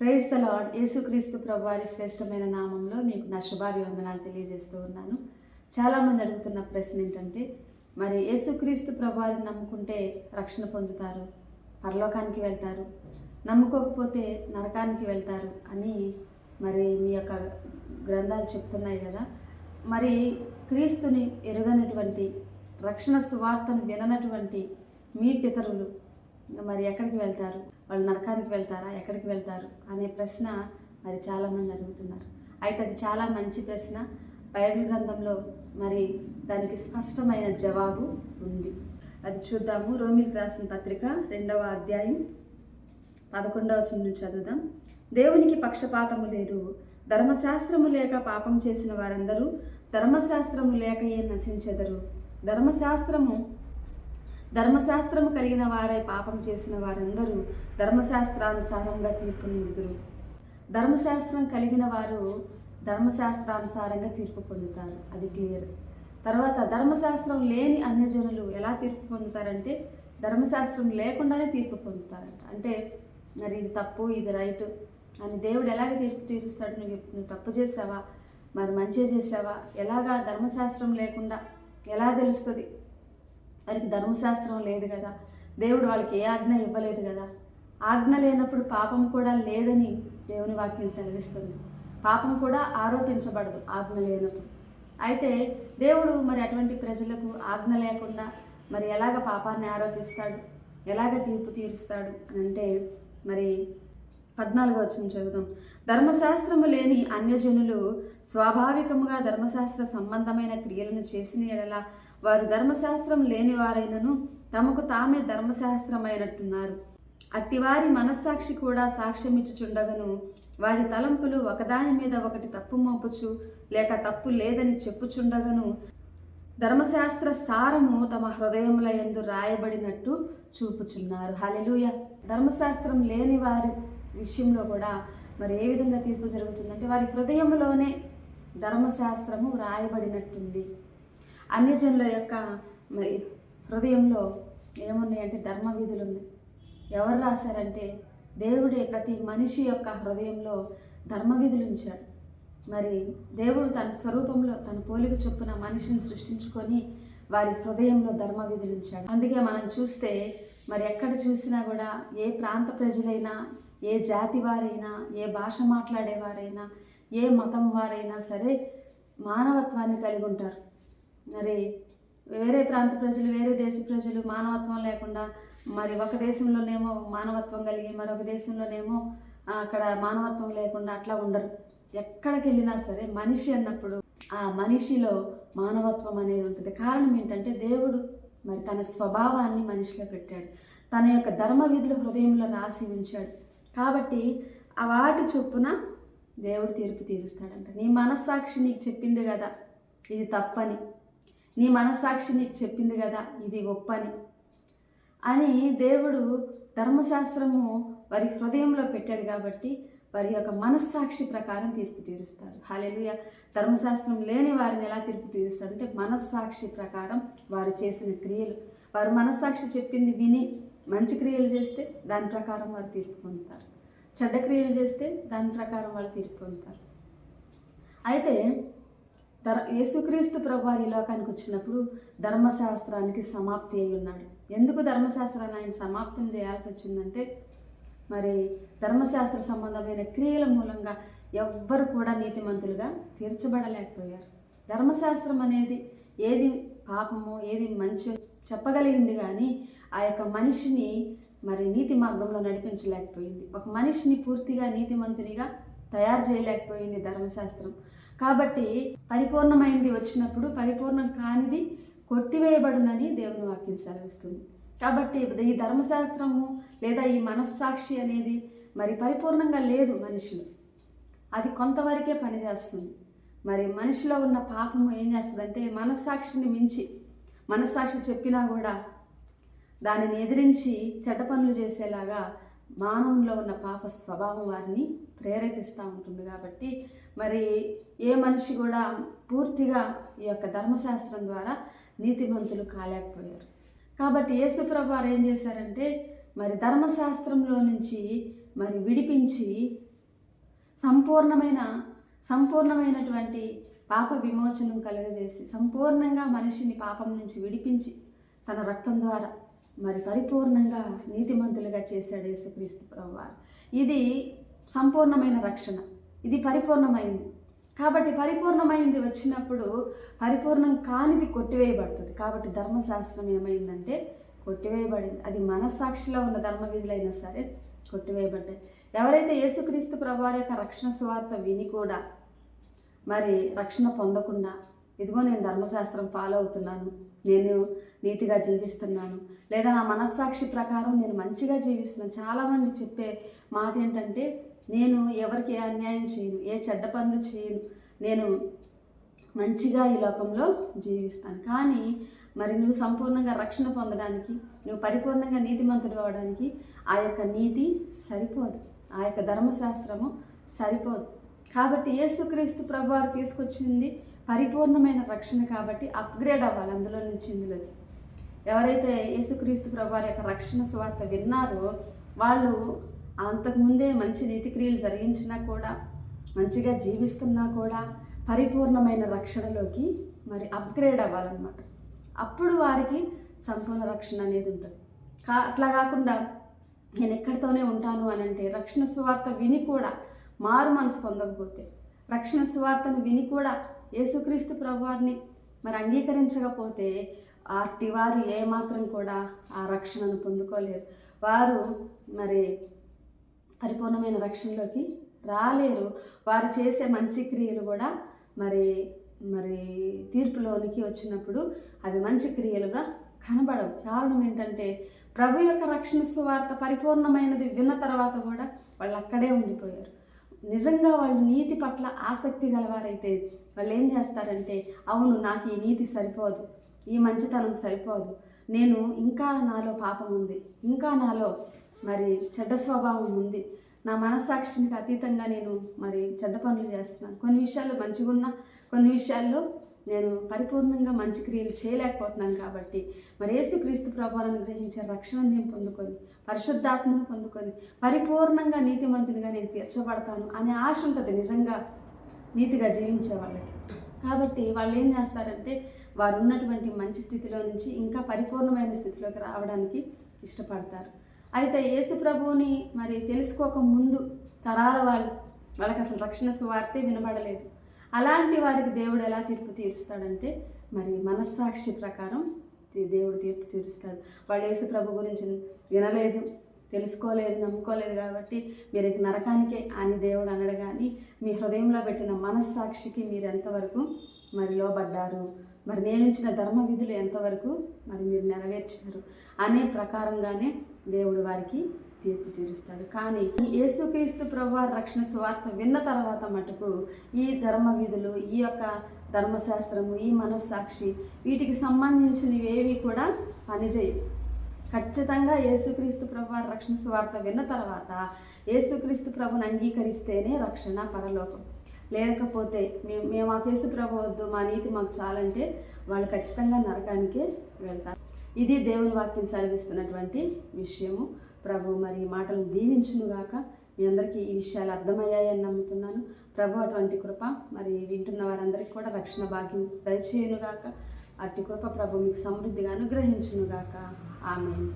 Praise the lord యేసుక్రీస్తు ప్రభువారి శ్రేష్టమైన నామంలో మీకు నా శుభాభివందనాలు తెలియజేస్తూ ఉన్నాను. చాలామంది అడుగుతున్న ప్రశ్న ఏంటంటే మరి యేసుక్రీస్తు ప్రభువారిని నమ్ముకుంటే రక్షణ పొందుతారు? పరలోకానికి వెళ్తారు? నమ్ముకోకపోతే నరకానికి వెళ్తారు? అని మరి మీ యొక్క గ్రంథాలు చెప్తున్నాయి కదా. మరి క్రీస్తుని ఎరుగనటువంటి రక్షణ సువార్తను విననటువంటి మీ పితరులు మరి ఎక్కడికి వెళ్తారు? వాళ్ళు నరకానికి వెళ్తారా? ఎక్కడికి వెళ్తారు? అనే ప్రశ్న మరి చాలామంది అడుగుతున్నారు. అయితే అది చాలా మంచి ప్రశ్న. బైబిల్ గ్రంథంలో మరి దానికి స్పష్టమైన జవాబు ఉంది. అది చూద్దాము. రోమిల్ రాసిన పత్రిక రెండవ అధ్యాయం పదకొండవ చిన్న చదువుదాం. దేవునికి పక్షపాతము లేదు. ధర్మశాస్త్రము లేక పాపం చేసిన వారందరూ ధర్మశాస్త్రము లేకయే నశించెదరు. ధర్మశాస్త్రము ధర్మశాస్త్రము కలిగిన వారే పాపం చేసిన వారందరూ ధర్మశాస్త్రానుసారంగా తీర్పు నిందుదురు ధర్మశాస్త్రం కలిగిన వారు ధర్మశాస్త్రానుసారంగా తీర్పు పొందుతారు. అది క్లియర్. తర్వాత ధర్మశాస్త్రం లేని అన్యజనులు ఎలా తీర్పు పొందుతారంటే ధర్మశాస్త్రం లేకుండానే తీర్పు పొందుతారంట. అంటే మరి ఇది తప్పు ఇది రైట్ అని దేవుడు ఎలాగ తీర్పు తీరుస్తాడు? నువ్వు నువ్వు తప్పు చేసావా? మరి మంచి చేసావా? ఎలాగా ధర్మశాస్త్రం లేకుండా ఎలా తెలుస్తుంది? వారికి ధర్మశాస్త్రం లేదు కదా. దేవుడు వాళ్ళకి ఏ ఆజ్ఞ ఇవ్వలేదు కదా. ఆజ్ఞ లేనప్పుడు పాపం కూడా లేదని దేవుని వాక్యం సెలవిస్తుంది. పాపం కూడా ఆరోపించబడదు ఆజ్ఞ లేనప్పుడు. అయితే దేవుడు మరి అటువంటి ప్రజలకు ఆజ్ఞ లేకుండా మరి ఎలాగ పాపాన్ని ఆరోపిస్తాడు? ఎలాగ తీర్పు తీరుస్తాడు అని అంటే మరి పద్నాలుగో వచ్చిన చదువుదాం. ధర్మశాస్త్రము లేని అన్యజనులు స్వాభావికముగా ధర్మశాస్త్ర సంబంధమైన క్రియలను చేసిన ఎడల వారు ధర్మశాస్త్రం లేనివారైనను తమకు తామే ధర్మశాస్త్రమైనట్టున్నారు. అట్టివారి మనస్సాక్షి కూడా సాక్ష్యమిచ్చుచుండగను వారి తలంపులు ఒకదాని మీద ఒకటి తప్పు మోపుచు లేక తప్పు లేదని చెప్పుచుండగను. ధర్మశాస్త్ర సారము తమ హృదయముల ఎందు రాయబడినట్టు చూపుచున్నారు. హలెలుయ ధర్మశాస్త్రం లేని వారి విషయంలో కూడా మరి ఏ విధంగా తీర్పు జరుగుతుందంటే వారి హృదయంలోనే ధర్మశాస్త్రము రాయబడినట్టుంది. అన్యజనుల యొక్క మరి హృదయంలో ఏమున్నాయంటే ధర్మ విధులు ఉన్నాయి ఎవరు రాశారంటే దేవుడే ప్రతి మనిషి యొక్క హృదయంలో ధర్మ విధులు ఉంచాడు. మరి దేవుడు తన స్వరూపంలో తన పోలిక చొప్పున మనిషిని సృష్టించుకొని వారి హృదయంలో ధర్మ విధులు ఉంచాడు. అందుకే మనం చూస్తే మరి ఎక్కడ చూసినా కూడా ఏ ప్రాంత ప్రజలైనా ఏ జాతి వారైనా ఏ భాష మాట్లాడేవారైనా ఏ మతం వారైనా సరే మానవత్వాన్ని కలిగి ఉంటారు. మరి వేరే ప్రాంత ప్రజలు వేరే దేశ ప్రజలు మానవత్వం లేకుండా మరి ఒక దేశంలోనేమో మానవత్వం కలిగి మరొక దేశంలోనేమో అక్కడ మానవత్వం లేకుండా అట్లా ఉండరు. ఎక్కడికి వెళ్ళినా సరే మనిషి అన్నప్పుడు ఆ మనిషిలో మానవత్వం అనేది ఉంటుంది. కారణం ఏంటంటే దేవుడు మరి తన స్వభావాన్ని మనిషిలో పెట్టాడు. తన యొక్క ధర్మ విధులు హృదయంలో రాసి ఉంచాడు. కాబట్టి ఆ వాటి చొప్పున దేవుడు తీర్పు తీరుస్తాడంట. నీ మనస్సాక్షి నీకు చెప్పింది కదా ఇది తప్పని. నీ మనస్సాక్షి నీకు చెప్పింది కదా ఇది ఒప్పని అని దేవుడు ధర్మశాస్త్రము వారి హృదయంలో పెట్టాడు కాబట్టి వారి యొక్క మనస్సాక్షి ప్రకారం తీర్పు తీరుస్తాడు. హాలేలుయ ధర్మశాస్త్రం లేని వారిని ఎలా తీర్పు తీరుస్తాడు అంటే మనస్సాక్షి ప్రకారం వారు చేసిన క్రియలు. వారు మనస్సాక్షి చెప్పింది విని మంచి క్రియలు చేస్తే దాని ప్రకారం వారు తీర్పు పొందుతారు. చెడ్డ క్రియలు చేస్తే దాని ప్రకారం వాళ్ళు తీర్పు పొందుతారు. అయితే ధర యేసుక్రీస్తు ప్రభువారు ఈ లోకానికి వచ్చినప్పుడు ధర్మశాస్త్రానికి సమాప్తి అయి ఉన్నాడు. ఎందుకు ధర్మశాస్త్రాన్ని ఆయన సమాప్తం చేయాల్సి వచ్చిందంటే మరి ధర్మశాస్త్ర సంబంధమైన క్రియల మూలంగా ఎవ్వరు కూడా నీతిమంతులుగా తీర్చబడలేకపోయారు. ధర్మశాస్త్రం అనేది ఏది పాపము ఏది మంచి చెప్పగలిగింది కానీ ఆ యొక్క మనిషిని మరి నీతి మార్గంలో నడిపించలేకపోయింది. ఒక మనిషిని పూర్తిగా నీతిమంతునిగా తయారు చేయలేకపోయింది ధర్మశాస్త్రం. కాబట్టి పరిపూర్ణమైనది వచ్చినప్పుడు పరిపూర్ణం కానిది కొట్టివేయబడునని దేవుని వాక్యం సెలవిస్తుంది. కాబట్టి ఈ ధర్మశాస్త్రము లేదా ఈ మనస్సాక్షి అనేది మరి పరిపూర్ణంగా లేదు మనిషిలో. అది కొంతవరకే పనిచేస్తుంది. మరి మనిషిలో ఉన్న పాపము ఏం చేస్తుందంటే మనస్సాక్షిని మించి మనస్సాక్షి చెప్పినా కూడా దానిని ఎదిరించి చెడ్డ పనులు చేసేలాగా మానవుల్లో ఉన్న పాప స్వభావం వారిని ప్రేరేపిస్తూ ఉంటుంది కాబట్టి మరి ఏ మనిషి కూడా పూర్తిగా ఈ యొక్క ధర్మశాస్త్రం ద్వారా నీతిమంతులు కాలేకపోయారు. కాబట్టి యేసుప్రభు వారు ఏం చేశారంటే మరి ధర్మశాస్త్రంలో నుంచి మరి విడిపించి సంపూర్ణమైన సంపూర్ణమైనటువంటి పాప విమోచనం కలుగజేసి సంపూర్ణంగా మనిషిని పాపం నుంచి విడిపించి తన రక్తం ద్వారా మరి పరిపూర్ణంగా నీతిమంతులుగా చేశాడు యేసుక్రీస్తు ప్రభువారు. ఇది సంపూర్ణమైన రక్షణ. ఇది పరిపూర్ణమైంది. కాబట్టి పరిపూర్ణమైంది వచ్చినప్పుడు పరిపూర్ణం కానిది కొట్టివేయబడుతుంది. కాబట్టి ధర్మశాస్త్రం ఏమైందంటే కొట్టివేయబడింది. అది మనస్సాక్షిలో ఉన్న ధర్మ విధులైనా సరే కొట్టివేయబడ్డాయి. ఎవరైతే యేసుక్రీస్తు ప్రభువారి యొక్క రక్షణ స్వార్థ విని కూడా మరి రక్షణ పొందకుండా ఇదిగో నేను ధర్మశాస్త్రం ఫాలో అవుతున్నాను. నేను నీతిగా జీవిస్తున్నాను. లేదా నా మనస్సాక్షి ప్రకారం నేను మంచిగా జీవిస్తున్నాను. చాలామంది చెప్పే మాట ఏంటంటే నేను ఎవరికి ఏ అన్యాయం చేయను ఏ చెడ్డ పనులు చేయను. నేను మంచిగా ఈ లోకంలో జీవిస్తాను. కానీ మరి నువ్వు సంపూర్ణంగా రక్షణ పొందడానికి నువ్వు పరిపూర్ణంగా నీతిమంతుడు అవడానికి ఆ యొక్క నీతి సరిపోదు. ఆ యొక్క ధర్మశాస్త్రము సరిపోదు. కాబట్టి యేసుక్రీస్తు ప్రభువారు తీసుకొచ్చింది పరిపూర్ణమైన రక్షణ కాబట్టి అప్గ్రేడ్ అవ్వాలి అందులో నుంచి ఇందులోకి. ఎవరైతే యేసుక్రీస్తు ప్రభువారి యొక్క రక్షణ స్వార్థ విన్నారో వాళ్ళు అంతకుముందే మంచి నీతిక్రియలు జరిగించినా కూడా మంచిగా జీవిస్తున్నా కూడా పరిపూర్ణమైన రక్షణలోకి మరి అప్గ్రేడ్ అవ్వాలన్నమాట. అప్పుడు వారికి సంపూర్ణ రక్షణ అనేది ఉంటుంది. కా అట్లా కాకుండా నేను ఎక్కడితోనే ఉంటాను అని అంటే రక్షణ సువార్త విని కూడా మారు మనసు పొందకపోతే రక్షణ సువార్తను విని కూడా యేసుక్రీస్తు ప్రభువారిని మరి అంగీకరించకపోతే అట్టివారు ఏమాత్రం కూడా ఆ రక్షణను పొందుకోలేరు. వారు మరి పరిపూర్ణమైన రక్షణలోకి రాలేరు. వారు చేసే మంచి క్రియలు కూడా మరి మరి తీర్పులోనికి వచ్చినప్పుడు అవి మంచి క్రియలుగా కనబడవు. కారణం ఏంటంటే ప్రభు యొక్క రక్షణ సువార్త పరిపూర్ణమైనది విన్న తర్వాత కూడా వాళ్ళు అక్కడే ఉండిపోయారు. నిజంగా వాళ్ళు నీతి పట్ల ఆసక్తి గలవారైతే వాళ్ళు ఏం చేస్తారంటే అవును నాకు ఈ నీతి సరిపోదు ఈ మంచితనం సరిపోదు నేను ఇంకా నాలో పాపం ఉంది ఇంకా నాలో మరి చెడ్డ స్వభావం ఉంది నా మనస్సాక్షికి అతీతంగా నేను మరి చెడ్డ పనులు చేస్తున్నాను. కొన్ని విషయాల్లో మంచిగా ఉన్నా కొన్ని విషయాల్లో నేను పరిపూర్ణంగా మంచి క్రియలు చేయలేకపోతున్నాను కాబట్టి మరి యేసుక్రీస్తు ప్రభావాలను గ్రహించే రక్షణ నేను పొందుకొని పరిశుద్ధాత్మను పొందుకొని పరిపూర్ణంగా నీతిమంతునిగా నేను తీర్చబడతాను అనే ఆశ ఉంటుంది నిజంగా నీతిగా జీవించే వాళ్ళకి. కాబట్టి వాళ్ళు ఏం చేస్తారంటే వారు ఉన్నటువంటి మంచి స్థితిలో నుంచి ఇంకా పరిపూర్ణమైన స్థితిలోకి రావడానికి ఇష్టపడతారు. అయితే యేసు ప్రభువుని మరి తెలుసుకోక ముందు తరాల వాళ్ళు వాళ్ళకి అసలు రక్షణ సువార్తే వినబడలేదు. అలాంటి వారికి దేవుడు ఎలా తీర్పు తీరుస్తాడంటే మరి మనస్సాక్షి ప్రకారం దేవుడు తీర్పు తీరుస్తాడు. వాళ్ళు యేసు ప్రభు గురించి వినలేదు తెలుసుకోలేదు నమ్ముకోలేదు కాబట్టి మీరు నరకానికే అని దేవుడు అనడు కానీ మీ హృదయంలో పెట్టిన మనస్సాక్షికి మీరు ఎంతవరకు మరి లోబడ్డారు? మరి నేను ఇచ్చిన ధర్మ విధులు ఎంతవరకు మరి మీరు నెరవేర్చారు అనే ప్రకారంగానే దేవుడు వారికి తీర్పు తీరుస్తాడు. కానీ ఈ యేసుక్రీస్తు ప్రభువారి రక్షణ సువార్త విన్న తర్వాత మటుకు ఈ ధర్మ విధులు ఈ యొక్క ధర్మశాస్త్రము ఈ మనస్సాక్షి వీటికి సంబంధించినవేవి కూడా పనిచేయవు. ఖచ్చితంగా యేసుక్రీస్తు ప్రభు వారి రక్షణ స్వార్త విన్న తర్వాత యేసుక్రీస్తు ప్రభుని అంగీకరిస్తేనే రక్షణ పరలోకం. లేకపోతే మేము మేము మాకు కేసు ప్రభు వద్దు మా నీతి మాకు చాలంటే వాళ్ళు ఖచ్చితంగా నరకానికే వెళ్తారు. ఇది దేవుని వాక్యం సెలవిస్తున్నటువంటి విషయము. ప్రభు మరి ఈ మాటలను దీవించునుగాక మీ అందరికీ ఈ విషయాలు అర్థమయ్యాయని నమ్ముతున్నాను. ప్రభు అటువంటి కృప మరి వింటున్న వారందరికీ కూడా రక్షణ భాగ్యం దయచేయునుగాక. అట్టి కృప ప్రభు మీకు సమృద్ధిగా అనుగ్రహించునుగాక. ఆమె